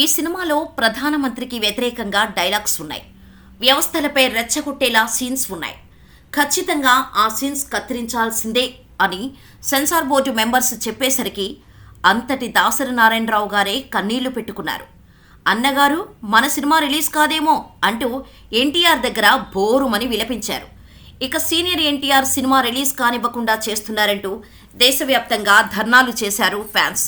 ఈ సినిమాలో ప్రధానమంత్రికి వ్యతిరేకంగా డైలాగ్స్ ఉన్నాయి. వ్యవస్థలపై రెచ్చగొట్టేలా సీన్స్ ఉన్నాయి. ఖచ్చితంగా ఆ సీన్స్ కత్తిరించాల్సిందే అని సెన్సార్ బోర్డు మెంబర్స్ చెప్పేసరికి అంతటి దాసరి నారాయణరావు గారే కన్నీళ్ళు పెట్టుకున్నారు. అన్నగారు మన సినిమా రిలీజ్ కాదేమో అంటూ ఎన్టీఆర్ దగ్గర బోరుమని విలపించారు. ఇక సీనియర్ ఎన్టీఆర్ సినిమా రిలీజ్ కానివ్వకుండా చేస్తున్నారంటూ దేశవ్యాప్తంగా ధర్నాలు చేశారు ఫ్యాన్స్.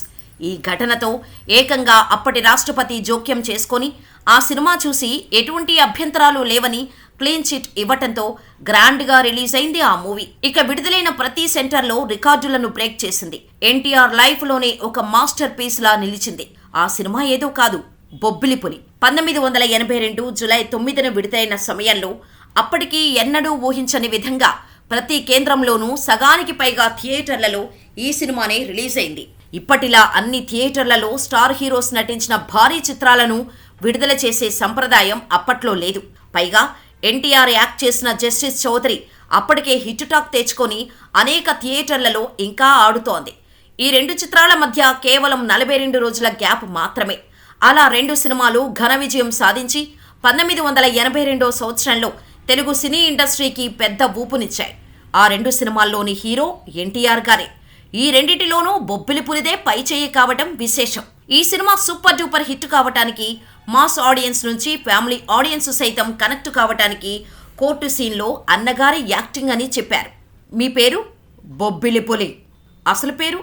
ఈ ఘటనతో ఏకంగా అప్పటి రాష్ట్రపతి జోక్యం చేసుకొని ఆ సినిమా చూసి ఎటువంటి అభ్యంతరాలు లేవని క్లీన్ చిట్ ఇవ్వటంతో గ్రాండ్గా రిలీజ్ అయింది ఆ మూవీ. ఇక విడుదలైన ప్రతి సెంటర్లో రికార్డులను బ్రేక్ చేసింది. ఎన్టీఆర్ లైఫ్లోనే ఒక మాస్టర్ పీస్లా నిలిచింది. ఆ సినిమా ఏదో కాదు బొబ్బిలిపులి పంతొమ్మిది వందల ఎనభై రెండు జులై తొమ్మిదిన విడుదలైన సమయంలో అప్పటికి ఎన్నడూ ఊహించని విధంగా ప్రతి కేంద్రంలోనూ సగానికి పైగా థియేటర్లలో ఈ సినిమానే రిలీజ్ అయింది ఇప్పటిలా అన్ని థియేటర్లలో స్టార్ హీరోస్ నటించిన భారీ చిత్రాలను విడుదల చేసే సంప్రదాయం అప్పట్లో లేదు. పైగా ఎన్టీఆర్ యాక్ట్ చేసిన జస్టిస్ చౌదరి అప్పటికే హిట్ టాక్ తెచ్చుకొని అనేక థియేటర్లలో ఇంకా ఆడుతోంది. ఈ రెండు చిత్రాల మధ్య కేవలం నలభై రెండు రోజుల గ్యాప్ మాత్రమే. అలా రెండు సినిమాలు ఘన విజయం సాధించి పంతొమ్మిది వందల ఎనభై రెండో సంవత్సరంలో తెలుగు సినీ ఇండస్ట్రీకి పెద్ద ఊపునిచ్చాయి. ఆ రెండు సినిమాల్లోని హీరో ఎన్టీఆర్ గారే. ఈ రెండిటిలోనూ బొబ్బిలి పులిదే పై చేయి కావటం విశేషం. ఈ సినిమా సూపర్ డూపర్ హిట్ కావటానికి మాస్ ఆడియన్స్ నుంచి ఫ్యామిలీ ఆడియన్స్ సైతం కనెక్ట్ కావటానికి కోర్టు సీన్లో అన్నగారి యాక్టింగ్ అని చెప్పారు. మీ పేరు? బొబ్బిలి పులి. అసలు పేరు?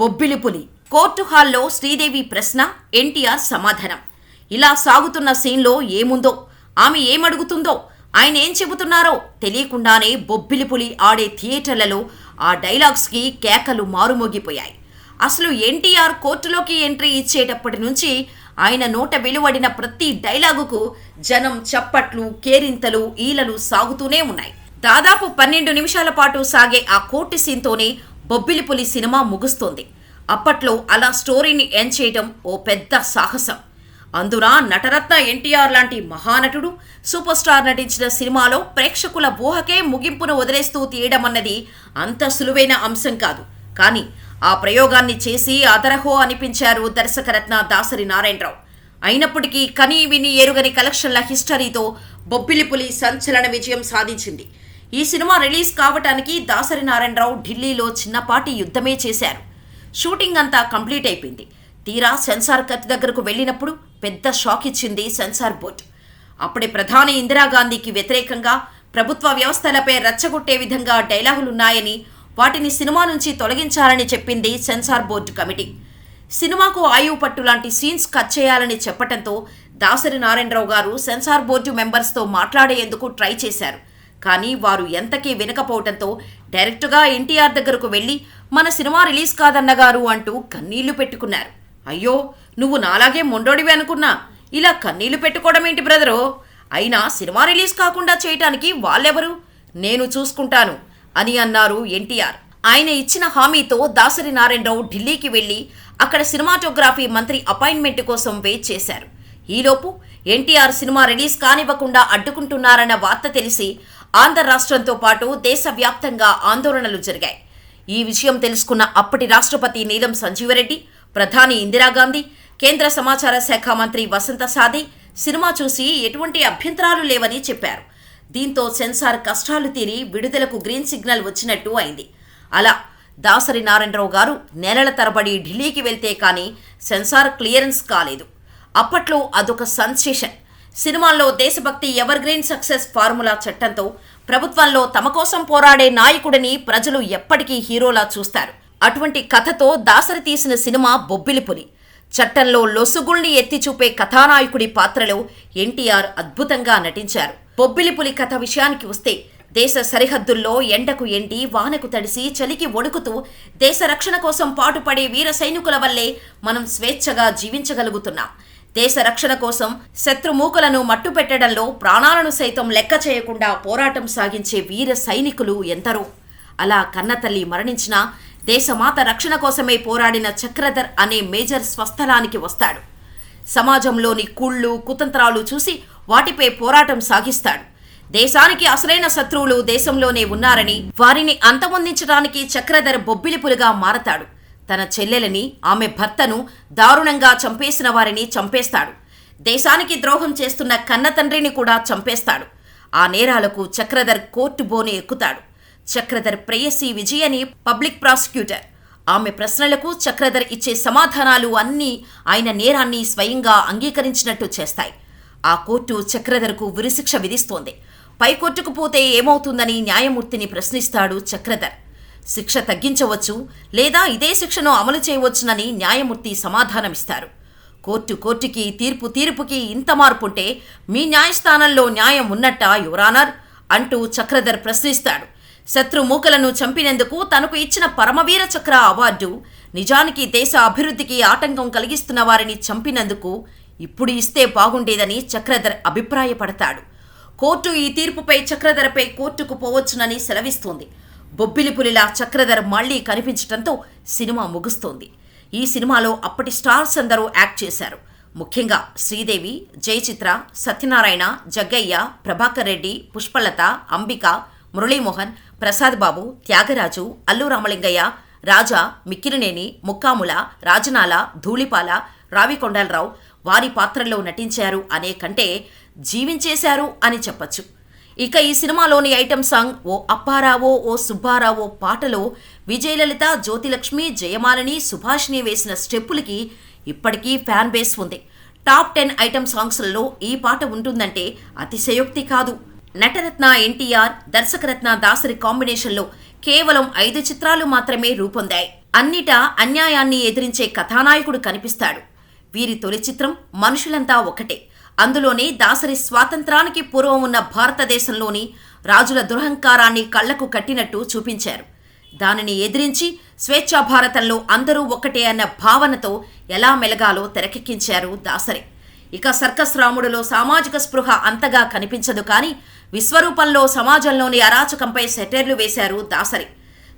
బొబ్బిలి పులి. కోర్టు హాల్లో శ్రీదేవి ప్రశ్న ఎన్టీఆర్ సమాధానం. ఇలా సాగుతున్న సీన్లో ఏముందో ఆమె ఏమడుగుతుందో ఆయన ఏం చెబుతున్నారో తెలియకుండానే బొబ్బిలి పులి ఆడే థియేటర్లలో ఆ డైలాగ్స్కి కేకలు మారుమోగిపోయాయి. అసలు ఎన్టీఆర్ కోర్టులోకి ఎంట్రీ ఇచ్చేటప్పటి నుంచి ఆయన నోట వెలువడిన ప్రతి డైలాగుకు జనం చప్పట్లు కేరింతలు ఈలలు సాగుతూనే ఉన్నాయి. దాదాపు పన్నెండు నిమిషాల పాటు సాగే ఆ కోర్టు సీన్తోనే బొబ్బిలిపులి సినిమా ముగుస్తోంది. అప్పట్లో అలా స్టోరీని ఎండ్ చేయడం ఓ పెద్ద సాహసం. అందున నటరత్న ఎన్టీఆర్ లాంటి మహానటుడు సూపర్ స్టార్ నటించిన సినిమాలో ప్రేక్షకుల ఊహకే ముగింపును వదిలేస్తూ తీయడం అన్నది అంత సులువైన అంశం కాదు. కానీ ఆ ప్రయోగాన్ని చేసి అదరహో అనిపించారు దర్శకరత్న దాసరి నారాయణరావు. అయినప్పటికీ కనీ విని ఎరుగని కలెక్షన్ల హిస్టరీతో బొబ్బిలిపులి సంచలన విజయం సాధించింది. ఈ సినిమా రిలీజ్ కావటానికి దాసరి నారాయణరావు ఢిల్లీలో చిన్నపాటి యుద్ధమే చేశారు. షూటింగ్ అంతా కంప్లీట్ అయిపోయింది. తీరా సెన్సార్ కత్తి దగ్గరకు వెళ్ళినప్పుడు పెద్ద షాక్ ఇచ్చింది సెన్సార్ బోర్డు అప్పుడే ప్రధాని ఇందిరాగాంధీకి వ్యతిరేకంగా ప్రభుత్వ వ్యవస్థలపై రెచ్చగొట్టే విధంగా డైలాగులున్నాయని వాటిని సినిమా నుంచి తొలగించాలని చెప్పింది సెన్సార్ బోర్డు కమిటీ. సినిమాకు ఆయువు పట్టు లాంటి సీన్స్ కట్ చేయాలని చెప్పటంతో దాసరి నారాయణరావు గారు సెన్సార్ బోర్డు మెంబర్స్తో మాట్లాడేందుకు ట్రై చేశారు. కానీ వారు ఎంతకీ వినకపోవడంతో డైరెక్ట్గా ఎన్టీఆర్ దగ్గరకు వెళ్ళి మన సినిమా రిలీజ్ కాదన్నగారు అంటూ కన్నీళ్ళు పెట్టుకున్నారు. అయ్యో నువ్వు నాలాగే మొండోడివి అనుకున్నా. ఇలా కన్నీళ్ళు పెట్టుకోవడం ఏంటి బ్రదరు? అయినా సినిమా రిలీజ్ కాకుండా చేయటానికి వాళ్ళెవరు? నేను చూసుకుంటాను అని అన్నారు ఎన్టీఆర్. ఆయన ఇచ్చిన హామీతో దాసరి నారాయణరావు ఢిల్లీకి వెళ్ళి అక్కడ సినిమాటోగ్రఫీ మంత్రి అపాయింట్మెంట్ కోసం వెయిట్ చేశారు. ఈలోపు ఎన్టీఆర్ సినిమా రిలీజ్ కానివ్వకుండా అడ్డుకుంటున్నారన్న వార్త తెలిసి ఆంధ్ర రాష్ట్రంతో పాటు దేశవ్యాప్తంగా ఆందోళనలు జరిగాయి. ఈ విషయం తెలుసుకున్న అప్పటి రాష్ట్రపతి నీలం సంజీవరెడ్డి ప్రధాని ఇందిరాగాంధీ కేంద్ర సమాచార శాఖ మంత్రి వసంత సాది సినిమా చూసి ఎటువంటి అభ్యంతరాలు లేవని చెప్పారు. దీంతో సెన్సార్ కష్టాలు తీరి విడుదలకు గ్రీన్ సిగ్నల్ వచ్చినట్టు అయింది. అలా దాసరి నారాయణరావు గారు నెలల తరబడి ఢిల్లీకి వెళ్తే కానీ సెన్సార్ క్లియరెన్స్ కాలేదు. అప్పట్లో అదొక సన్సేషన్. సినిమాల్లో దేశభక్తి ఎవర్ గ్రీన్ సక్సెస్ ఫార్ములా చట్టంతో ప్రభుత్వంలో తమ కోసం పోరాడే నాయకుడిని ప్రజలు ఎప్పటికీ హీరోలా చూస్తారు. అటువంటి కథతో దాసరి తీసిన సినిమా బొబ్బిలిపులి చట్టంలో లొసుగుల్ని ఎత్తి చూపే కథానాయకుడి పాత్రలో ఎన్టీఆర్ అద్భుతంగా నటించారు. బొబ్బిలిపులి కథ విషయానికి వస్తే దేశ సరిహద్దుల్లో ఎండకు ఎండి వానకు తడిసి చలికి వణుకుతూ దేశ రక్షణ కోసం పాటుపడే వీర సైనికుల వల్లే మనం స్వేచ్ఛగా జీవించగలుగుతున్నాం. దేశ రక్షణ కోసం శత్రుమూకలను మట్టుపెట్టడంలో ప్రాణాలను సైతం లెక్క చేయకుండా పోరాటం సాగించే వీర సైనికులు ఎందరో. అలా కన్నతల్లి మరణించినా దేశమాత రక్షణ కోసమే పోరాడిన చక్రధర్ అనే మేజర్ స్వస్థలానికి వస్తాడు. సమాజంలోని కుళ్ళు కుతంత్రాలు చూసి వాటిపై పోరాటం సాగిస్తాడు. దేశానికి అసలైన శత్రువులు దేశంలోనే ఉన్నారని వారిని అంతమొందించడానికి చక్రధర్ బొబ్బిలిపులుగా మారతాడు. తన చెల్లెలని ఆమె భర్తను దారుణంగా చంపేసిన వారిని చంపేస్తాడు. దేశానికి ద్రోహం చేస్తున్న కన్న తండ్రిని కూడా చంపేస్తాడు. ఆ నేరాలకు చక్రధర్ కోర్టు బోని ఎక్కుతాడు. చక్రధర్ ప్రేయసి విజయ్ అని పబ్లిక్ ప్రాసిక్యూటర్. ఆమె ప్రశ్నలకు చక్రధర్ ఇచ్చే సమాధానాలు అన్నీ ఆయన నేరాన్ని స్వయంగా అంగీకరించినట్టు చేస్తాయి. ఆ కోర్టు చక్రధర్కు ఉరిశిక్ష విధిస్తోంది. పైకోర్టుకు పోతే ఏమవుతుందని న్యాయమూర్తిని ప్రశ్నిస్తాడు చక్రధర్. శిక్ష తగ్గించవచ్చు లేదా ఇదే శిక్షను అమలు చేయవచ్చునని న్యాయమూర్తి సమాధానమిస్తారు. కోర్టు కోర్టుకి తీర్పు తీర్పుకి ఇంత మార్పుంటే మీ న్యాయస్థానంలో న్యాయం ఉన్నట్ట యువరానర్? అంటూ చక్రధర్ ప్రశ్నిస్తాడు. శత్రుమూకలను చంపినందుకు తనకు ఇచ్చిన పరమవీర చక్ర అవార్డు. నిజానికి దేశ అభివృద్ధికి ఆటంకం కలిగిస్తున్న వారిని చంపినందుకు ఇప్పుడు ఇస్తే బాగుండేదని చక్రధర్ అభిప్రాయపడతాడు. కోర్టు ఈ తీర్పుపై చక్రధరపై కోర్టుకు పోవచ్చునని సెలవిస్తోంది. బొబ్బిలిపులిలా చక్రధర్ మళ్ళీ కనిపించటంతో సినిమా ముగుస్తోంది. ఈ సినిమాలో అప్పటి స్టార్స్ అందరూ యాక్ట్ చేశారు. ముఖ్యంగా శ్రీదేవి జయచిత్ర సత్యనారాయణ జగ్గయ్య ప్రభాకర్ రెడ్డి పుష్పలత అంబిక మురళీమోహన్ ప్రసాద్ బాబు త్యాగరాజు అల్లు రామలింగయ్య రాజా మిక్కిరినేని ముక్కాముల రాజనాల ధూళిపాల రావికొండలరావు వారి పాత్రల్లో నటించారు అనే కంటే జీవించేశారు అని చెప్పచ్చు. ఇక ఈ సినిమాలోని ఐటమ్ సాంగ్ ఓ అప్పారావో ఓ సుబ్బారావో పాటలో విజయలలిత జ్యోతిలక్ష్మి జయమాలిని సుభాష్ని వేసిన స్టెప్పులకి ఇప్పటికీ ఫ్యాన్ బేస్ ఉంది. టాప్ టెన్ ఐటమ్ సాంగ్స్లలో ఈ పాట ఉంటుందంటే అతిశయోక్తి కాదు. నటరత్న ఎన్టీఆర్ దర్శకరత్న దాసరి కాంబినేషన్లో కేవలం ఐదు చిత్రాలు మాత్రమే రూపొందాయి. అన్నిటా అన్యాయాన్ని ఎదిరించే కథానాయకుడు కనిపిస్తాడు. వీరి తొలి చిత్రం మనుషులంతా ఒకటే. అందులోనే దాసరి స్వాతంత్రానికి పూర్వం ఉన్న భారతదేశంలోని రాజుల దురహంకారాన్ని కళ్ళకు కట్టినట్టు చూపించారు. దానిని ఎదిరించి స్వేచ్ఛా భారతంలో అందరూ ఒకటే అన్న భావనతో ఎలా మెలగాలో తెరకెక్కించారు దాసరి. ఇక సర్కస్ రాముడులో సామాజిక స్పృహ అంతగా కనిపించదు కానీ విశ్వరూపంలో సమాజంలోని అరాచకంపై సెటైర్లు వేశారు దాసరి.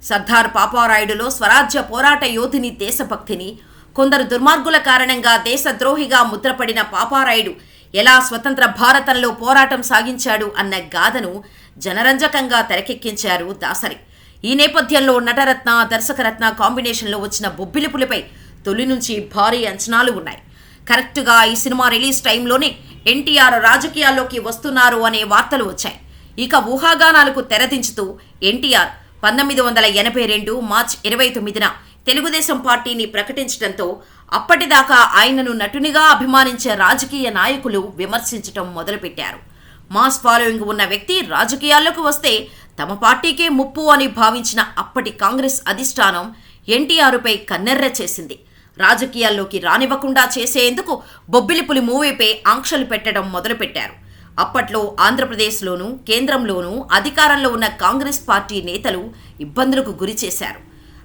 సర్దార్ పాపారాయుడులో స్వరాజ్య పోరాట యోధిని దేశభక్తిని కొందరు దుర్మార్గుల కారణంగా దేశద్రోహిగా ముద్రపడిన పాపారాయుడు ఎలా స్వతంత్ర భారతంలో పోరాటం సాగించాడు అన్న గాథను జనరంజకంగా తెరకెక్కించారు దాసరి. ఈ నేపథ్యంలో నటరత్న దర్శకరత్న కాంబినేషన్లో వచ్చిన బొబ్బిలిపులిపై తొలి నుంచి భారీ అంచనాలు ఉన్నాయి. కరెక్ట్గా ఈ సినిమా రిలీజ్ టైంలోనే ఎన్టీఆర్ రాజకీయాల్లోకి వస్తున్నారు అనే వార్తలు వచ్చాయి. ఇక ఊహాగానాలకు తెరదించుతూ ఎన్టీఆర్ పంతొమ్మిది వందల ఎనభై రెండు మార్చ్ ఇరవై తొమ్మిదిన తెలుగుదేశం పార్టీని ప్రకటించడంతో అప్పటిదాకా ఆయనను నటునిగా అభిమానించే రాజకీయ నాయకులు విమర్శించటం మొదలుపెట్టారు. మాస్ ఫాలోయింగ్ ఉన్న వ్యక్తి రాజకీయాల్లోకి వస్తే తమ పార్టీకే ముప్పు అని భావించిన అప్పటి కాంగ్రెస్ అధిష్టానం ఎన్టీఆర్పై కన్నెర్ర చేసింది. రాజకీయాల్లోకి రానివ్వకుండా చేసేందుకు బొబ్బిలిపులి మూవీపై ఆంక్షలు పెట్టడం మొదలుపెట్టారు. అప్పట్లో ఆంధ్రప్రదేశ్లోనూ కేంద్రంలోనూ అధికారంలో ఉన్న కాంగ్రెస్ పార్టీ నేతలు ఇబ్బందులకు గురి చేశారు.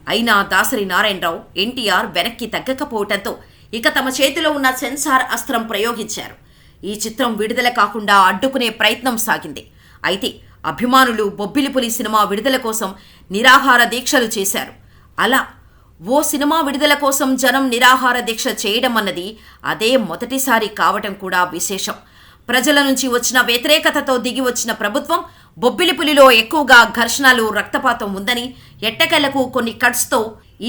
అయినా దాసరి నారాయణరావు ఎన్టీఆర్ వెనక్కి తగ్గకపోవటంతో ఇక తమ చేతిలో ఉన్న సెన్సార్ అస్త్రం ప్రయోగించారు. ఈ చిత్రం విడుదల కాకుండా అడ్డుకునే ప్రయత్నం సాగింది. అయితే అభిమానులు బొబ్బిలిపులి సినిమా విడుదల కోసం నిరాహార దీక్షలు చేశారు. అలా ఓ సినిమా విడుదల కోసం జనం నిరాహార దీక్ష చేయడం అన్నది అదే మొదటిసారి కావటం కూడా విశేషం. ప్రజల నుంచి వచ్చిన వ్యతిరేకతతో దిగి వచ్చిన ప్రభుత్వం బొబ్బిలిపులిలో ఎక్కువగా ఘర్షణలు రక్తపాతం ఉందని ఎట్టకెలకు కొన్ని కట్స్తో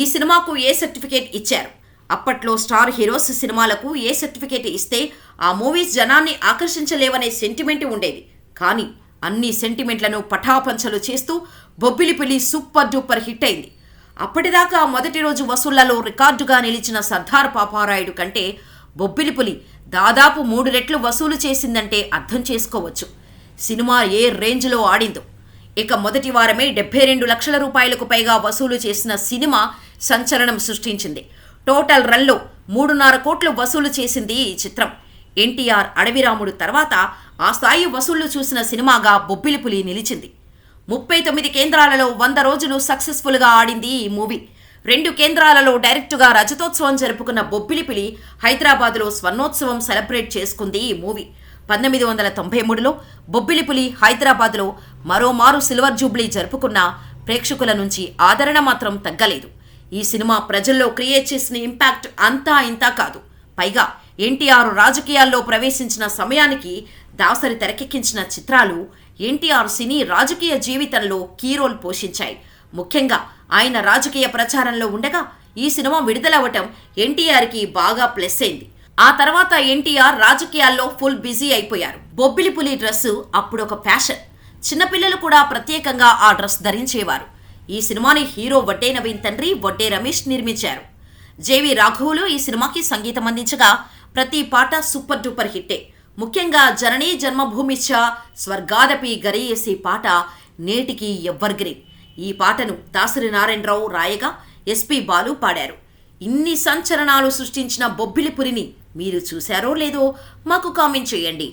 ఈ సినిమాకు ఏ సర్టిఫికేట్ ఇచ్చారు? అప్పట్లో స్టార్ హీరోస్ సినిమాలకు ఏ సర్టిఫికేట్ ఇస్తే ఆ మూవీస్ జనాన్ని ఆకర్షించలేవనే సెంటిమెంట్ ఉండేది. కానీ అన్ని సెంటిమెంట్లను పటాపంచలు చేస్తూ బొబ్బిలిపులి సూపర్ డూపర్ హిట్ అయింది. అప్పటిదాకా మొదటి రోజు వసూళ్ళలో రికార్డుగా నిలిచిన సర్దార్ పాపారాయుడు కంటే బొబ్బిలిపులి దాదాపు మూడు రెట్లు వసూలు చేసిందంటే అర్థం చేసుకోవచ్చు. సినిమా ఏ రేంజ్లో ఆడిందో. ఇక మొదటి వారమే డెబ్బై రెండు లక్షల రూపాయలకు పైగా వసూలు చేసిన సినిమా సంచలనం సృష్టించింది. టోటల్ రన్లో మూడున్నర కోట్లు వసూలు చేసింది ఈ చిత్రం. ఎన్టీఆర్ అడవిరాముడు తర్వాత ఆ స్థాయి వసూళ్ళు చూసిన సినిమాగా బొబ్బిలిపులి నిలిచింది. ముప్పై తొమ్మిది కేంద్రాలలో వంద రోజులు సక్సెస్ఫుల్గా ఆడింది ఈ మూవీ. రెండు కేంద్రాలలో డైరెక్టుగా రజతోత్సవం జరుపుకున్న బొబ్బిలిపిలి హైదరాబాద్లో స్వర్ణోత్సవం సెలబ్రేట్ చేసుకుంది ఈ మూవీ. పంతొమ్మిది వందల తొంభై మూడులో బొబ్బిలిపులి హైదరాబాద్లో మరోమారు సిల్వర్ జూబ్లీ జరుపుకున్న ప్రేక్షకుల నుంచి ఆదరణ మాత్రం తగ్గలేదు. ఈ సినిమా ప్రజల్లో క్రియేట్ చేసిన ఇంపాక్ట్ అంతా ఇంతా కాదు. పైగా ఎన్టీఆర్ రాజకీయాల్లో ప్రవేశించిన సమయానికి దాసరి తెరకెక్కించిన చిత్రాలు ఎన్టీఆర్ సినీ రాజకీయ జీవితంలో కీ రోల్ పోషించాయి. ముఖ్యంగా ఆయన రాజకీయ ప్రచారంలో ఉండగా ఈ సినిమా విడుదలవ్వటం ఎన్టీఆర్కి బాగా ప్లస్ అయింది. ఆ తర్వాత ఎన్టీఆర్ రాజకీయాల్లో ఫుల్ బిజీ అయిపోయారు. బొబ్బిలి పులి డ్రెస్సు అప్పుడు ఒక ఫ్యాషన్. చిన్నపిల్లలు కూడా ప్రత్యేకంగా ఆ డ్రెస్ ధరించేవారు. ఈ సినిమాని హీరో వడ్డే నవీన్ తండ్రి వడ్డే రమేష్ నిర్మించారు. జేవి రాఘవులు ఈ సినిమాకి సంగీతం అందించగా ప్రతి పాట సూపర్ డూపర్ హిట్టే. ముఖ్యంగా జననీ జన్మభూమిచ్చ స్వర్గాదపి గరీయసి పాట నేటికి ఎవ్వర్గ్రీన్ ఈ పాటను దాసరి నారాయణరావు రాయగా ఎస్పి బాలు పాడారు. ఇన్ని సంచలనాలు సృష్టించిన బొబ్బిలిపురిని మీరు చూశారో లేదో మాకు కామెంట్ చేయండి.